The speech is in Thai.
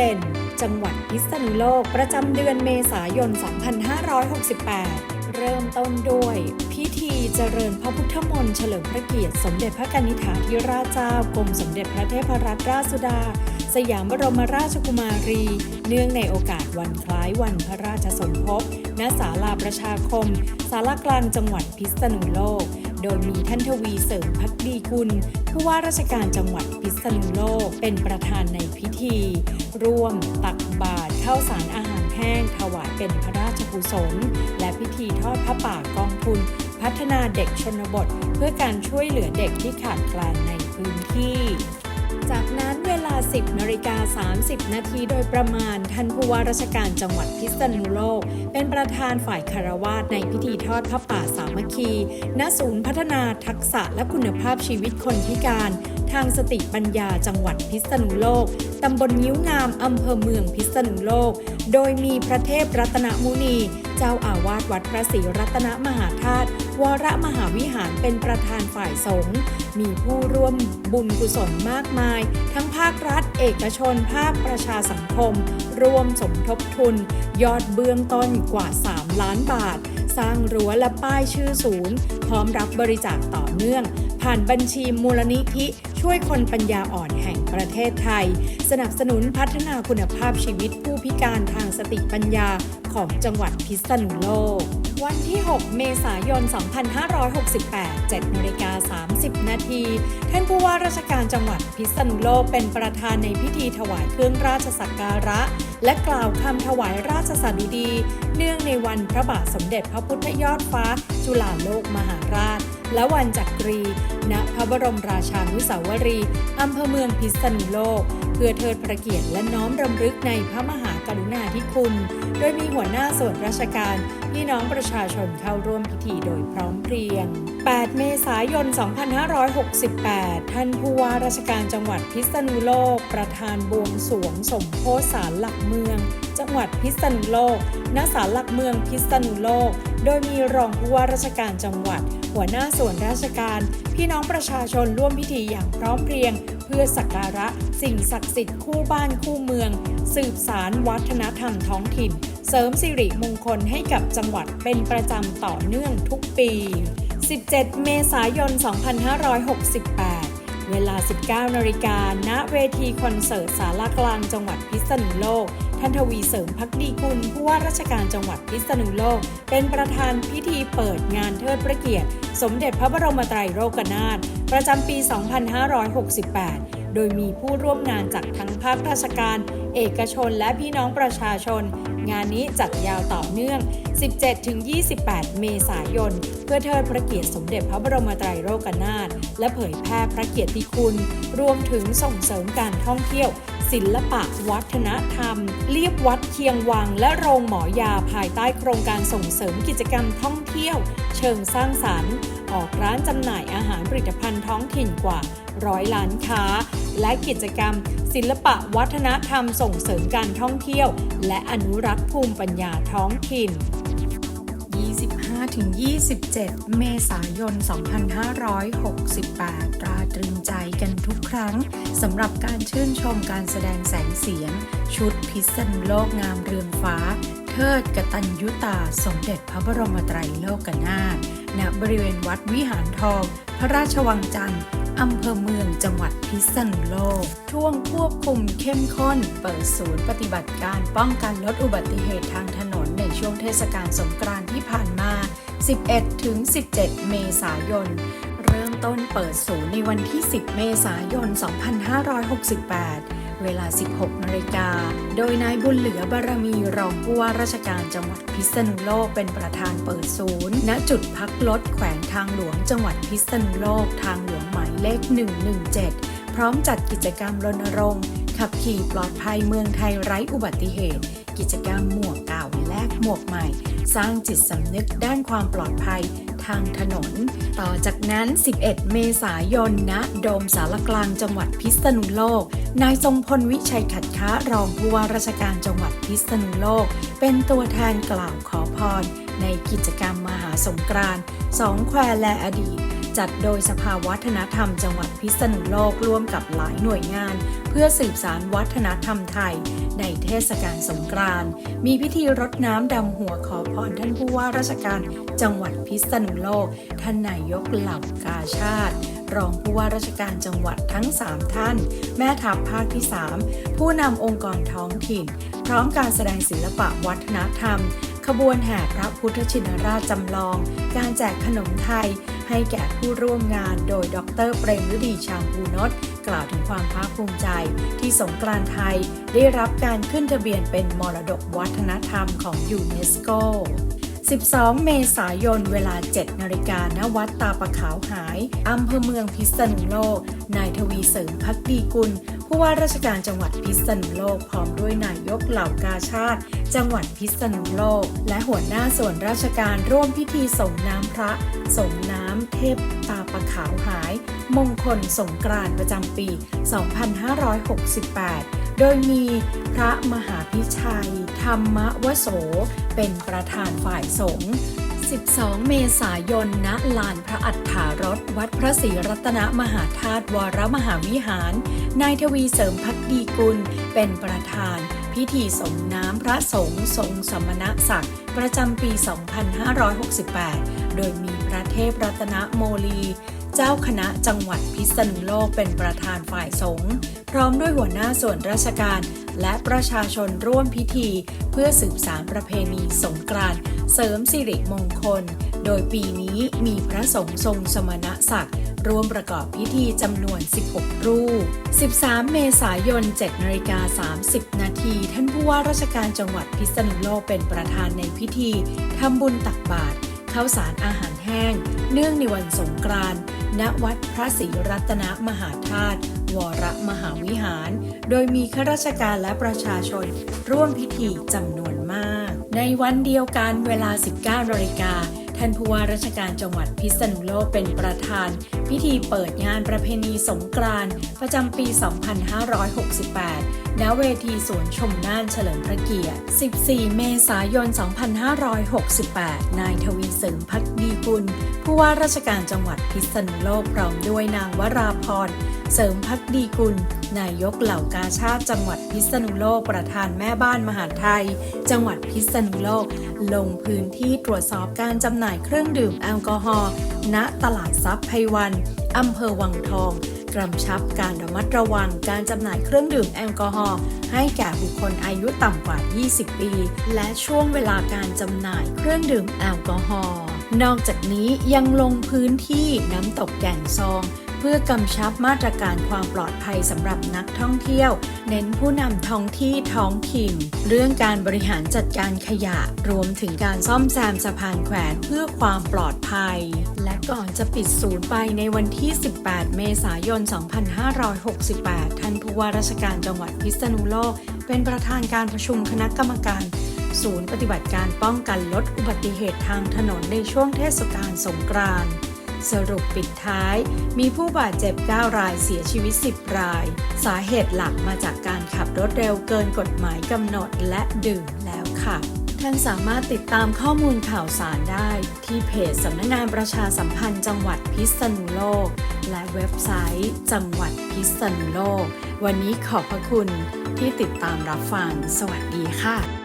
เด่น จังหวัดพิษณุโลกประจำเดือนเมษายน 2568 เริ่มต้นด้วย พิธีเจริญพระพุทธมนต์เฉลิมพระเกียรติ สมเด็จพระกนิษฐาธิราชเจ้ากรมสมเด็จพระเทพรัตนราชสุดา สยามบรมราชกุมารี เนื่องในโอกาสวันคล้ายวันพระราชสมภพ ณ ศาลาประชาคม ศาลากลางจังหวัดพิษณุโลก โดยมีท่านทวีเสริมพักดีคุณผู้ว่าราชการจังหวัดพิษณุโลกเป็นประธานในพิธี ร่วมตักบาตรข้าวสารอาหารแห้งถวายเป็นพระราชกุศล และพิธีทอดพระป่ากองทุน พัฒนาเด็กชนบท เพื่อการช่วยเหลือเด็กที่ขาดแคลนในพื้นที่ จากนั้นเวลา 10นาฬิกา30 นาทีโดยประมาณ ท่านผู้ว่าราชการจังหวัดพิษณุโลก เป็นประธานฝ่ายคารวาสในพิธีทอดพระป่าสามัคคี ณ ศูนย์พัฒนาทักษะและคุณภาพชีวิตคนพิการ ทางสติปัญญาจังหวัดพิษณุโลก ตำบลยิ้วงาม อำเภอเมืองพิษณุโลก โดยมีพระเทพรัตนมุนี เจ้าอาวาสวัดพระศรีรัตนมหาธาตุ วรมหาวิหารเป็นประธานฝ่ายสงฆ์มีผู้ร่วมบุญกุศลมากมาย ทั้งภาครัฐ เอกชน ภาคประชาสังคม ร่วมสมทบทุน ยอดเบื้องต้นกว่า 3 ล้านบาท สร้างรั้วและป้ายชื่อศูนย์ พร้อมรับบริจาคต่อเนื่อง ผ่านบัญชีมูลนิธิช่วยคนปัญญาอ่อนแห่งประเทศไทย สนับสนุนพัฒนาคุณภาพชีวิตผู้พิการทางสติปัญญาของจังหวัดพิษณุโลก วันที่ 6 เมษายน 2568 7นาฬิกา30 นาที ท่านผู้ว่าราชการจังหวัดพิษณุโลกเป็นประธานในพิธีถวายเครื่องราชสักการะ และกล่าวคำถวายราชสดุดี เนื่องในวันพระบาทสมเด็จพระพุทธยอดฟ้า จุฬาโลกมหาราช และวันจักรี ณ พระบรมราชานุสาวรีย์อำเภอเมืองพิษณุโลก พื่อเทิดพระเกียรติและน้อมรำลึกในพระมหากรุณาธิคุณ โดยมีหัวหน้าส่วนราชการพี่น้องประชาชนเข้าร่วมพิธีโดยพร้อมเพรียง 8 เมษายน 2568 ท่านผู้ว่าราชการจังหวัดพิษณุโลก ประธานบวงสรวงสมโพธิสารหลักเมือง จังหวัดพิษณุโลก ณ ศาลหลักเมืองพิษณุโลก โดยมีรองผู้ว่าราชการจังหวัด หัวหน้าส่วนราชการ พี่น้องประชาชนร่วมพิธีอย่างพร้อมเพรียง พื่อสักการะสิ่งศักดิ์สิทธิ์คู่บ้านคู่เมือง สืบสารวัฒนธรรมท้องถิ่น เสริมสิริมงคลให้กับจังหวัดเป็นประจำต่อเนื่องทุกปี 17 เมษายน 2568 เวลา 19นาฬิกาณเวทีคอนเสิร์ตสารากลางจังหวัดพิษณุโลก ท่านทวีเสริมพักดีกุลผู้ว่าราชการจังหวัดพิษณุโลก เป็นประธานพิธีเปิดงานเทิดพระเกียรติ สมเด็จพระบรมไตรโลกนาถประจำปี 2568 โดยมีผู้ร่วมงานจากทั้งภาคราชการ เอกชนและพี่น้องประชาชน งานนี้จัดยาวต่อเนื่อง 17-28 เมษายน เพื่อเทิดพระเกียรติสมเด็จพระบรมไตรโลกนาถและเผยแพร่พระเกียรติคุณ รวมถึงส่งเสริมการท่องเที่ยว ศิลปะวัฒนธรรม เรียบวัดเคียงวัง และโรงหมอยาภายใต้โครงการส่งเสริมกิจกรรมท่องเที่ยว เชิงสร้างสรรค์ ออกร้านจำหน่ายอาหารผลิตภัณฑ์ท้องถิ่นกว่าร้อยล้านค้า และกิจกรรม ศิลปะวัฒนธรรมส่งเสริมการท่องเที่ยว และอนุรักษ์ภูมิปัญญาท้องถิ่น 25-27 เมษายน 2568 ตราตรึงใจกันทุกครั้งสำหรับการชื่นชมการแสดงแสงเสียง ชุดพิษณุโลกงามเรืองฟ้า เทิดกตัญยุตา สมเด็จพระบรมไตรโลกนาถณบริเวณวัดวิหารทอง พระราชวังจันทร์อำเภอเมืองจังหวัดพิษณุโลก ช่วงควบคุมเข้มข้น เปิดศูนย์ปฏิบัติการป้องกันลดอุบัติเหตุทางถนน ช่วงเทศกาลสงกรานต์ที่ผ่านมา 11 ถึง 17 เมษายน เริ่มต้นเปิดศูนย์ในวันที่ 10 เมษายน 2568 เวลา 16 นาฬิกา โดยนายบุญเหลือบารมีรองผู้ว่าราชการจังหวัดพิษณุโลกเป็นประธานเปิดศูนย์ ณ จุดพักรถแขวงทางหลวงจังหวัดพิษณุโลกทางหลวงหมายเลข 117 พร้อมจัดกิจกรรมรณรงค์ขับขี่ปลอดภัยเมืองไทยไร้อุบัติเหตุ กิจกรรมหมวกเก่าแลก หมวกใหม่ สร้างจิตสำนึกด้านความปลอดภัยทางถนน ต่อจากนั้น 11 เมษายนณโดมสารกลางจังหวัดพิษณุโลก นายทรงพลวิชัยขัดค้ารองผู้ว่าราชการจังหวัดพิษณุโลก เป็นตัวแทนกล่าวขอพร ในกิจกรรมมหาสงกรานต์สองแควและอดีตจัดโดยสภาวัฒนธรรมจังหวัดพิษณุโลกร่วมกับหลายหน่วยงาน เพื่อสืบสารวัฒนธรรมไทย ในเทศกาลสงกรานต์มีพิธีรดน้ำดำหัวขอพรท่านผู้ว่าราชการจังหวัดพิษณุโลก ท่านนายกเหล่ากาชาติ รองผู้ว่าราชการจังหวัดทั้ง 3 ท่าน แม่ทัพภาคที่ 3 ผู้นำองค์กรท้องถิ่น พร้อมการแสดงศิลปะวัฒนธรรม ขบวนแห่พระพุทธชินราชจำลอง การแจกขนมไทย ให้แก่ผู้ร่วมงานโดยดรเปรมฤดีชางภูนศกล่าวถึงความภาคภูมิใจ ที่สงกรานต์ไทยได้รับการขึ้นทะเบียนเป็นมรดกวัฒนธรรมของยูเนสโก12 เมษายน เวลา 7 นาฬิกาณวัดตาปะขาวหาย อำเภอเมืองพิษณุโลก นายทวีเสริมพักดีกุล ผู้ว่าราชการจังหวัดพิษณุโลก พร้อมด้วยนายกเหล่ากาชาติ จังหวัดพิษณุโลก และหัวหน้าส่วนราชการร่วมพิธีส่งน้ำพระส่งน้ำ เทพตาปะขาวหาย มงคลสงกรานต์ประจำปี 2568 โดยมีพระมหาพิชัย ธรรมวโส เป็นประธานฝ่ายสงฆ์12 เมษายน ณ ลานพระอัฏฐารถ วัดพระศรีรัตนมหาธาตุวรมหาวิหาร นายทวีเสริมพักดีกุล เป็นประธาน พิธีสงน้ำพระสงฆ์ทรงสมณศักดิ์ประจำปี 2568 โดยมีพระเทพรัตนโมลี เจ้าคณะจังหวัดพิษณุโลกเป็นประธานฝ่ายสงฆ์พร้อมด้วยหัวหน้าส่วนราชการ และประชาชนร่วมพิธี เพื่อสืบสารประเพณีสงกรานต์เสริมสิริมงคล โดยปีนี้มีพระสงฆ์ทรงสมณศักดิ์ร่วมประกอบพิธีจำนวน 16 รูป 13 เมษายน 7นาฬิกา30 นาที ท่านผู้ว่าราชการจังหวัดพิษณุโลกเป็นประธานในพิธีทำบุญตักบาตร ข้าวสารอาหารแห้ง เนื่องในวันสงกรานต์ณวัดพระศรีรัตนมหาธาตุวรมหาวิหาร โดยมีข้าราชการและประชาชน ร่วมพิธีจำนวนมาก ในวันเดียวกันเวลา 19นาฬิกา ท่านผู้ว่าราชการจังหวัดพิษณุโลกเป็นประธาน พิธีเปิดงานประเพณีสงกรานต์ประจำปี 2568 ณ เวทีสวนชมน่านเฉลิมพระเกียรติ 14 เมษายน 2568 นายทวีเสริมพักดีกุล ผู้ว่าราชการจังหวัดพิษณุโลกพร้อมด้วยนางวราพร เสริมพักดีกุล นายกเหล่ากาชาติจังหวัดพิษณุโลกประธานแม่บ้านมหาไทย จังหวัดพิษณุโลก ลงพื้นที่ตรวจสอบการจำหน่ายเครื่องดื่มแอลกอฮอล์ณตลาดซับไพวันอำเภอวังทองกำชับการระมัดระวังการจำหน่ายเครื่องดื่มแอลกอฮอล์ให้แก่บุคคลอายุต่ำกว่า 20 ปี และช่วงเวลาการจำหน่ายเครื่องดื่มแอลกอฮอล์นอกจากนี้ยังลงพื้นที่น้ำตกแก่งซอง เพื่อกำชับมาตรการความปลอดภัยสำหรับนักท่องเที่ยว เน้นผู้นำท้องที่ท้องถิ่น เรื่องการบริหารจัดการขยะ รวมถึงการซ่อมแซมสะพานแขวนเพื่อความปลอดภัย และก่อนจะปิดศูนย์ไปในวันที่ 18 เมษายน 2568 ท่านผู้ว่าราชการจังหวัดพิษณุโลก เป็นประธานการประชุมคณะกรรมการศูนย์ปฏิบัติการป้องกันลดอุบัติเหตุทางถนนในช่วงเทศกาลสงกรานต์ สรุปปิดท้าย มีผู้บาดเจ็บ 9 รายเสียชีวิต 10 ราย สาเหตุหลักมาจากการขับรถเร็วเกินกฎหมายกำหนดและดื่มแล้วค่ะท่านสามารถติดตามข้อมูลข่าวสารได้ ที่เพจสำนักงานประชาสัมพันธ์จังหวัดพิษณุโลก และเว็บไซต์ จังหวัดพิษณุโลก วันนี้ขอบพระคุณที่ติดตามรับฟัง สวัสดีค่ะ